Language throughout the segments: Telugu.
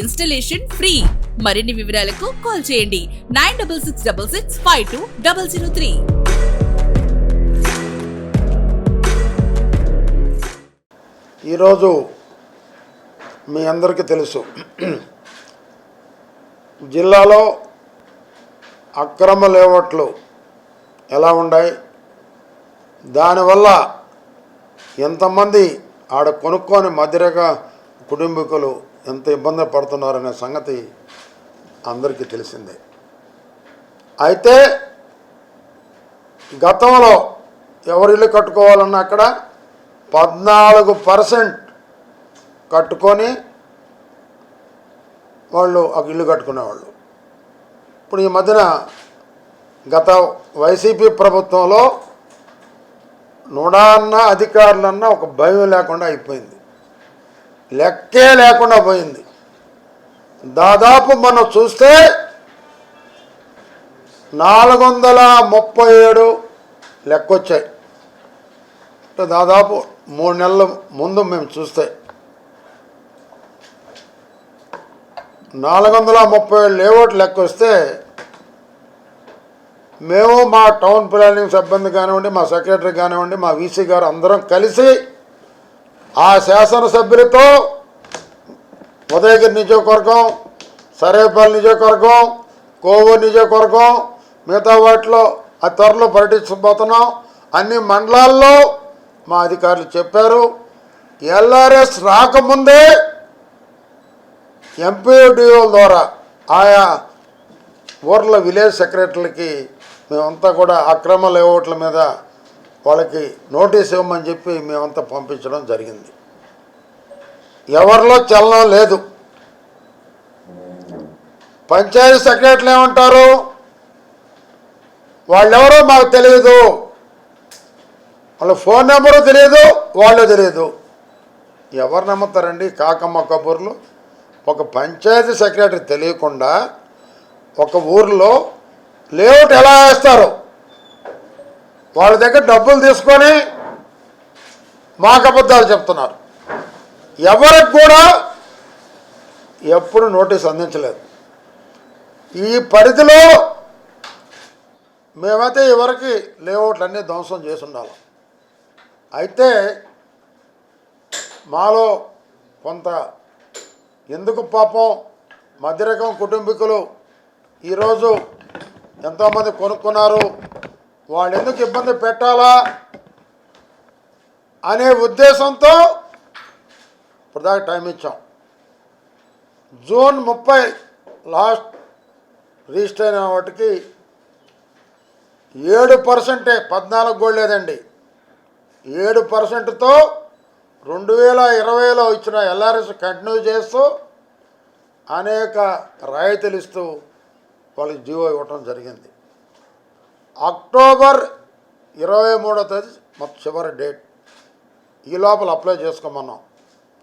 Installation free. మరిన్ని వివరాలకు కాల్ చేయండి. Nine double six double six five two double zero three. ఈరోజు మీ అందరికీ తెలుసు. జిల్లాలో అక్రమ లేవట్లు ఎలా ఉన్నాయి దానివల్ల ఎంతమంది ఆడ కొనుక్కొని మధ్యరేఖ కుటుంబీకులు ఎంత ఇబ్బంది పడుతున్నారనే సంగతి అందరికీ తెలిసిందే. అయితే గతంలో ఎవరు ఇల్లు కట్టుకోవాలన్నా అక్కడ పద్నాలుగు పర్సెంట్ కట్టుకొని వాళ్ళు ఒక ఇల్లు కట్టుకునేవాళ్ళు. ఇప్పుడు ఈ మధ్యన గత వైసీపీ ప్రభుత్వంలో నుడాన్న అధికారులన్నా ఒక భయం లేకుండా అయిపోయింది. లెక్కే లేకుండా పోయింది. దాదాపు మనం చూస్తే నాలుగు వందల ముప్పై ఏడు లెక్కొచ్చాయి. అంటే దాదాపు మూడు నెలల ముందు మేము చూస్తే. నాలుగు వందల ముప్పై ఏడు లేఅవుట్ లెక్క వస్తే మేము మా టౌన్ ప్లానింగ్ సిబ్బంది కానివ్వండి మా సెక్రటరీ కానివ్వండి మా వీసీ గారు అందరం కలిసి ఆ శాసనసభ్యులతో ఉదయగిరి నియోజకవర్గం సరేపల్లి నియోజకవర్గం కోవూరు నియోజకవర్గం మిగతా వాటిలో ఆ త్వరలో పర్యటించబోతున్నాం. అన్ని మండలాల్లో మా అధికారులు చెప్పారు ఎల్ఆర్ఎస్ రాకముందే ఎంపీడిఓల ద్వారా ఆయా ఊర్ల విలేజ్ సెక్రటరీలకి మేమంతా కూడా అక్రమ లేఅవుట్ల మీద వాళ్ళకి నోటీస్ ఇవ్వమని చెప్పి మేమంతా పంపించడం జరిగింది. ఎవరిలో చలనం లేదు. పంచాయతీ సెక్రటరీలు ఏమంటారు? వాళ్ళెవరో మాకు తెలియదు వాళ్ళ ఫోన్ నెంబరు తెలియదు వాళ్ళు తెలియదు ఎవరు నమ్ముతారండి? కాకమ్మ కబుర్లు. ఒక పంచాయతీ సెక్రటరీ తెలియకుండా ఒక ఊర్లో లేఅవుట్ ఎలా వేస్తారు? వాళ్ళ దగ్గర డబ్బులు తీసుకొని మాకు అబద్ధాలు చెప్తున్నారు. ఎవరికి కూడా ఎప్పుడు నోటీస్ అందించలేదు. ఈ పరిధిలో మేమైతే ఎవరికి లేఅవుట్లన్నీ ధ్వంసం చేసి ఉండాలి అయితే మాలో కొంత ఎందుకు పాపం మధ్యరకం కుటుంబీకులు ఈరోజు ఎంతోమంది కొనుక్కున్నారు వాళ్ళు ఎందుకు ఇబ్బంది పెట్టాలా అనే ఉద్దేశంతో ఇప్పటిదాకా టైం ఇచ్చాం. జూన్ ముప్పై లాస్ట్ రిజిస్టర్ అయిన వాటికి ఏడు పర్సెంటే పద్నాలుగు గోల్డ్ లేదండి. ఏడు పర్సెంట్తో రెండు వేల ఇరవైలో ఇచ్చిన ఎల్ఆర్ఎస్ కంటిన్యూ చేస్తూ అనేక రాయితీలు ఇస్తూ వాళ్ళకి జీవో ఇవ్వటం జరిగింది. అక్టోబర్ ఇరవై మూడో తేదీ మొత్తం చివరి డేట్ ఈ లోపల అప్లై చేసుకోమన్నాం.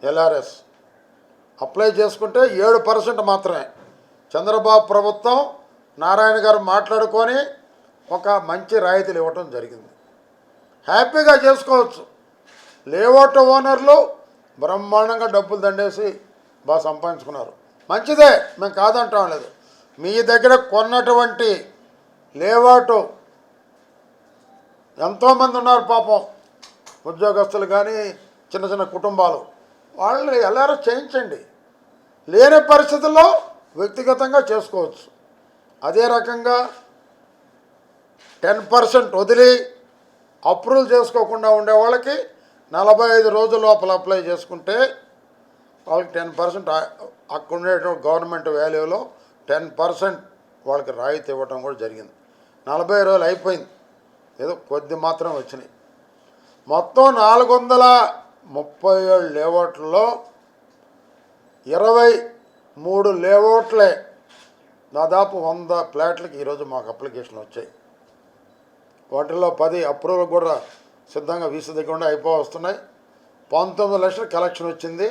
ఎల్ఆర్ఎస్. అప్లై చేసుకుంటే ఏడు పర్సెంట్ మాత్రమే. చంద్రబాబు ప్రభుత్వం నారాయణ గారు మాట్లాడుకొని ఒక మంచి రాయితీలు ఇవ్వటం జరిగింది. హ్యాపీగా చేసుకోవచ్చు. లేఅవుట్ ఓనర్లు బ్రహ్మాండంగా డబ్బులు దండేసి బాగా సంపాదించుకున్నారు. మంచిదే మేము కాదంటాం లేదు. మీ దగ్గర కొన్నటువంటి లేఅవుట్ ఎంతోమంది ఉన్నారు పాపం. ఉద్యోగస్తులు కానీ చిన్న చిన్న కుటుంబాలు. వాళ్ళని ఎల్లారో చేయించండి. లేని పరిస్థితుల్లో వ్యక్తిగతంగా చేసుకోవచ్చు. అదే రకంగా టెన్ పర్సెంట్ వదిలి అప్రూవల్ చేసుకోకుండా ఉండే వాళ్ళకి నలభై ఐదు రోజుల లోపల అప్లై చేసుకుంటే వాళ్ళకి టెన్ పర్సెంట్ అక్కడ ఉండేటువంటి గవర్నమెంట్ వాల్యూలో టెన్ పర్సెంట్ వాళ్ళకి రాయితీ ఇవ్వటం కూడా జరిగింది. నలభై రోజులు అయిపోయింది. ఏదో కొద్ది మాత్రం వచ్చినాయి. మొత్తం నాలుగు వందల ముప్పై ఏడు లేఅవుట్లలో ఇరవై మూడు లేఅవుట్లే దాదాపు వంద ఫ్లాట్లకి ఈరోజు మాకు అప్లికేషన్ వచ్చాయి. వాటిల్లో పది అప్రూవల్ కూడా సిద్ధంగా వీసీ దగ్గర అయిపో వస్తున్నాయి. పంతొమ్మిది లక్షల కలెక్షన్ వచ్చింది.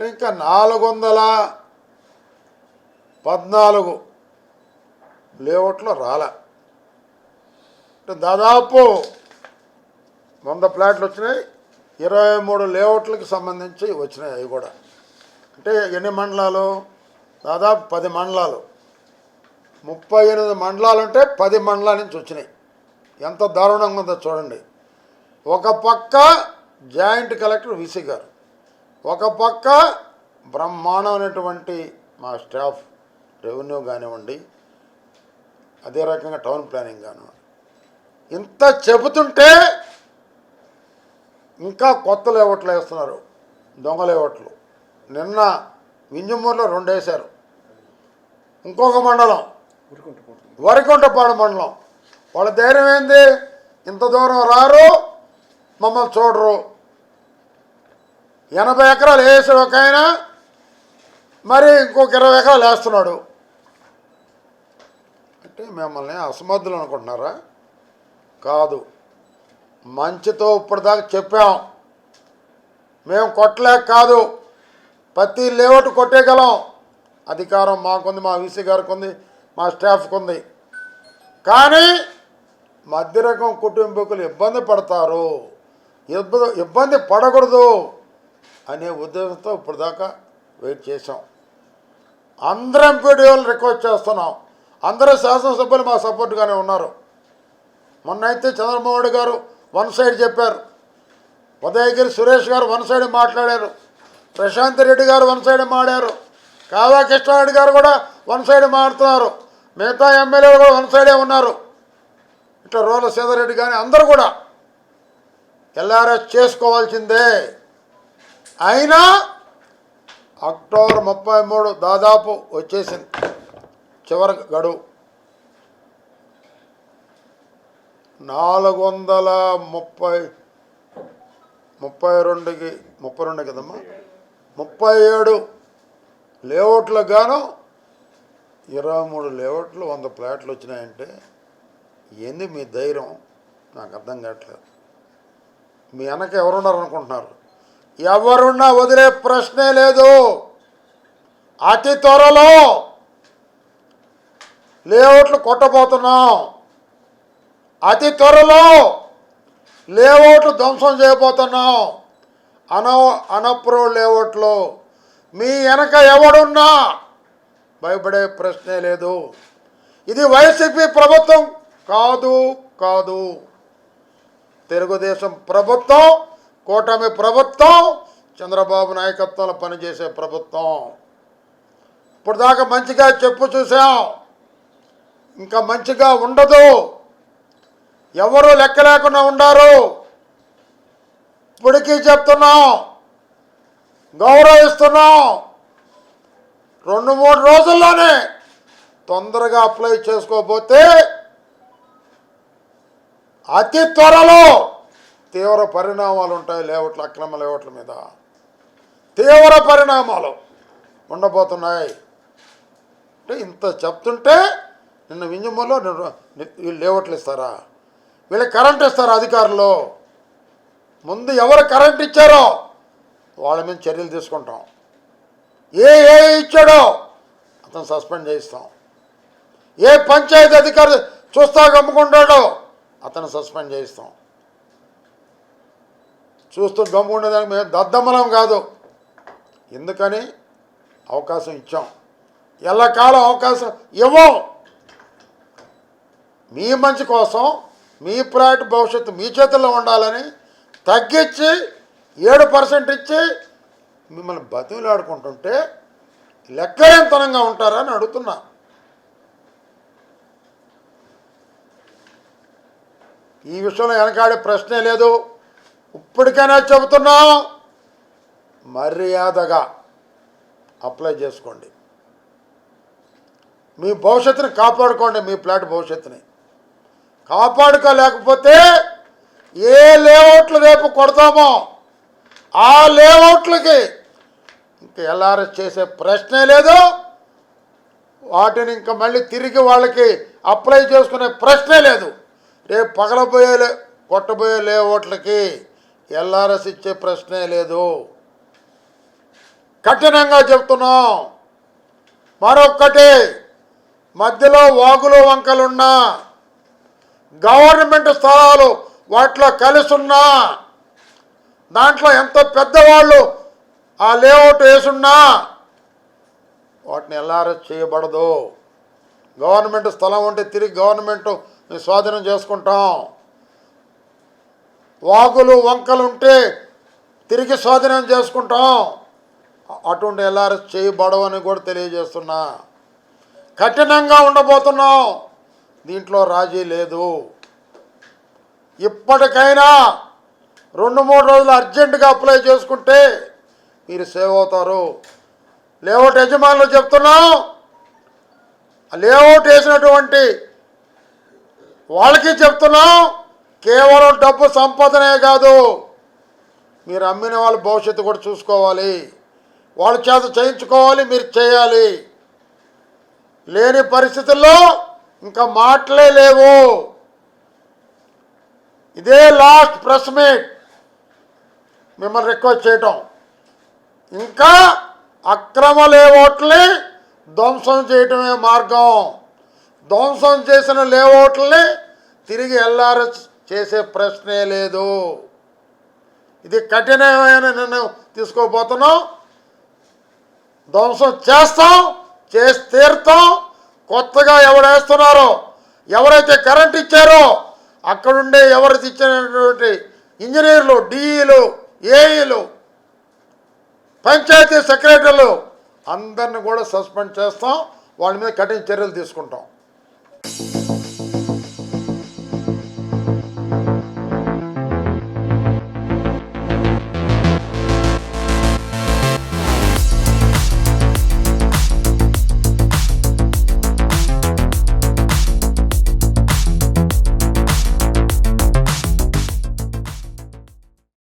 ఇంకా నాలుగు వందల పద్నాలుగు లేఅవుట్లో రాలే. దాదాపు వంద ప్లాట్లు వచ్చినాయి. ఇరవై మూడు లేఅవుట్లకు సంబంధించి వచ్చినాయి అవి కూడా. అంటే ఎన్ని మండలాలు? దాదాపు పది మండలాలు. ముప్పై ఎనిమిది మండలాలు అంటే పది మండలాల నుంచి వచ్చినాయి. ఎంత దారుణంగా ఉందో చూడండి. ఒక పక్క జాయింట్ కలెక్టర్ విసి గారు ఒక పక్క బ్రహ్మాండమైనటువంటి మా స్టాఫ్ రెవెన్యూ కానివ్వండి అదే రకంగా టౌన్ ప్లానింగ్ కానివ్వండి. ఇంత చెబుతుంటే ఇంకా కొత్త లేవట్లు వేస్తున్నారు. దొంగ లేవట్లు నిన్న వింజమూరులో రెండు వేశారు. ఇంకొక మండలం వరికుంటపాడు మండలం. వాళ్ళ ధైర్యం ఏంది? ఇంత దూరం రారు మమ్మల్ని చూడరు. ఎనభై ఎకరాలు వేసాడు ఒక ఆయన మరి ఇంకొక ఇరవై ఎకరాలు వేస్తున్నాడు. అంటే మిమ్మల్ని అసమర్థులు అనుకుంటున్నారా? కాదు. మంచితో ఇప్పటిదాకా చెప్పాం. మేము కొట్టలేక కాదు. ప్రతి లేఅవుట్ కొట్టేయగలం. అధికారం మాకుంది మా వీసీ గారికి ఉంది మా స్టాఫ్కి ఉంది కానీ మధ్యరకం కుటుంబీకులు ఇబ్బంది పడతారు. ఇబ్బంది ఇబ్బంది పడకూడదు అనే ఉద్దేశంతో ఇప్పటిదాకా వెయిట్ చేసాం అందరం ఎంపీడీఓలు రిక్వెస్ట్ చేస్తున్నాం. అందరూ శాసనసభ్యులు మా సపోర్ట్గానే ఉన్నారు. మొన్నైతే చంద్రబాబు గారు వన్ సైడ్ చెప్పారు. ఉదయగిరి సురేష్ గారు వన్ సైడ్ మాట్లాడారు. ప్రశాంత్ రెడ్డి గారు వన్ సైడ్ మాడారు. కావా కృష్ణారెడ్డి గారు కూడా వన్ సైడ్ మాడుతున్నారు మిగతా ఎమ్మెల్యేలు కూడా వన్ సైడే ఉన్నారు. ఇట్లా రోల సీతారెడ్డి కానీ అందరూ కూడా ఎల్ఆర్ఎస్ చేసుకోవాల్సిందే. అయినా అక్టోబర్ ముప్పై మూడు దాదాపు వచ్చేసింది. చివరి గడువు. నాలుగు వందల ముప్పై ముప్పై రెండుకి ముప్పై రెండు కదమ్మా? ముప్పై ఏడు లేఅవుట్లకు గాను ఇరవై మూడు లేఅవుట్లు వంద ప్లాట్లు వచ్చినాయంటే ఏంది మీ ధైర్యం? నాకు అర్థం కావట్లేదు. మీ వెనక ఎవరున్నారు అనుకుంటున్నారు ఎవరున్నా వదిలే ప్రశ్నే లేదు. అతి త్వరలో లేఅవుట్లు కొట్టబోతున్నాం. అతి త్వరలో లేఅవుట్లు ధ్వంసం చేయబోతున్నాం. అన అనప్రో లేఅవుట్లో మీ వెనక ఎవడున్నా భయపడే ప్రశ్నే లేదు. ఇది వైసీపీ ప్రభుత్వం కాదు కాదు. తెలుగుదేశం ప్రభుత్వం కూటమి ప్రభుత్వం చంద్రబాబు నాయకత్వంలో పనిచేసే ప్రభుత్వం. ఇప్పుడు దాకా మంచిగా చెప్పు చూసాం ఇంకా మంచిగా ఉండదు. ఎవరు లెక్క లేకుండా ఉండారు? ఇప్పటికీ చెప్తున్నాం. గౌరవిస్తున్నాం. రెండు మూడు రోజుల్లోనే తొందరగా అప్లై చేసుకోకపోతే అతి త్వరలో తీవ్ర పరిణామాలు ఉంటాయి లేవట్ల అక్రమ లేవట్ల మీద. తీవ్ర పరిణామాలు ఉండబోతున్నాయి. అంటే ఇంత చెప్తుంటే నిన్న వింజమ్మలో వీళ్ళు ఇస్తారా? వీళ్ళకి కరెంట్ ఇస్తారు అధికారులు. ముందు ఎవరు కరెంట్ ఇచ్చారో వాళ్ళ మీద చర్యలు తీసుకుంటాం. ఏ ఏ ఇచ్చాడో అతను సస్పెండ్ చేయిస్తాం. ఏ పంచాయతీ అధికారి చూస్తా గమ్ముకుంటాడో అతను సస్పెండ్ చేయిస్తాం. చూస్తూ గమ్ముకుండేదానికి మేము దద్దమ్మలం కాదు. ఎందుకని? అవకాశం ఇచ్చాం. ఎల్లకాలం అవకాశం ఇవ్వం. మీ మంచి కోసం మీ ప్రైవేట్ భవిష్యత్తు మీ చేతుల్లో ఉండాలని తగ్గించి ఏడు పర్సెంట్ ఇచ్చి మిమ్మల్ని బతుకులాడుకుంటుంటే లెక్కలేనితనంగా ఉంటారని అడుగుతున్నా. ఈ విషయంలో వెనకాడే ప్రశ్నే లేదు. ఇప్పటికైనా చెబుతున్నాం మర్యాదగా అప్లై చేసుకోండి. మీ భవిష్యత్తుని కాపాడుకోండి మీ ఫ్లాట్ భవిష్యత్తుని. కాపాడుకోలేకపోతే ఏ లేఅవుట్లు రేపు కొడతామో ఆ లేఅవుట్లకి. ఇంకా ఎల్ఆర్ఎస్ చేసే ప్రశ్నే లేదు. వాటిని ఇంకా మళ్ళీ తిరిగి వాళ్ళకి అప్లై చేసుకునే ప్రశ్నే లేదు. రేపు పగలబోయే లే- కొట్టబోయే లేఅవుట్లకి ఎల్ఆర్ఎస్ ఇచ్చే ప్రశ్నే లేదు. కఠినంగా చెప్తున్నాం. మరొక్కటి మధ్యలో వాగులు వంకలున్నా గవర్నమెంట్ స్థలాలు వాటిలో కలిసున్నా దాంట్లో ఎంత పెద్దవాళ్ళు ఆ లేఅవుట్ వేసున్నా వాటిని ఎల్ఆర్ఎస్ చేయబడదు? గవర్నమెంట్ స్థలం ఉంటే తిరిగి గవర్నమెంట్ స్వాధీనం చేసుకుంటాం. వాగులు వంకలు ఉంటే తిరిగి స్వాధీనం చేసుకుంటాం. అటువంటి ఎల్ఆర్ఎస్ చేయబడవని కూడా తెలియజేస్తున్నా. కఠినంగా ఉండబోతున్నాం. దీంట్లో రాజీ లేదు. ఇప్పటికైనా రెండు మూడు రోజులు అర్జెంటుగా అప్లై చేసుకుంటే మీరు సేవ్ అవుతారు. లేఅవుట్ యజమానులు చెప్తున్నాం లేఅవుట్ వేసినటువంటి వాళ్ళకి చెప్తున్నాం కేవలం డబ్బు సంపాదనే కాదు మీరు అమ్మిన వాళ్ళ భవిష్యత్తు కూడా చూసుకోవాలి. వాళ్ళ చేత చేయించుకోవాలి మీరు చేయాలి. లేని పరిస్థితుల్లో ఇంకా మాటలే లేవు. ఇదే లాస్ట్ ప్రెస్ మీట్ మిమ్మల్ని రిక్వెస్ట్ చేయటం. ఇంకా అక్రమ లేఅవుట్లని ధ్వంసం చేయటమే మార్గం. ధ్వంసం చేసిన లేఅవుట్లని తిరిగి ఎల్ఆర్ఎస్ చేసే ప్రశ్నే లేదు. ఇది కఠినమైన నిర్ణయం తీసుకోబోతున్నాం. ధ్వంసం చేస్తాం చేసి తీరుతాం. కొత్తగా ఎవరు ఎవరైతే కరెంట్ ఇచ్చారో అక్కడుండే ఎవరు ఇచ్చినటువంటి ఇంజనీర్లు డిఈలు ఏఈలు పంచాయతీ సెక్రటరీలు అందరిని కూడా సస్పెండ్ చేస్తాం వాళ్ళ మీద కఠిన చర్యలు తీసుకుంటాం.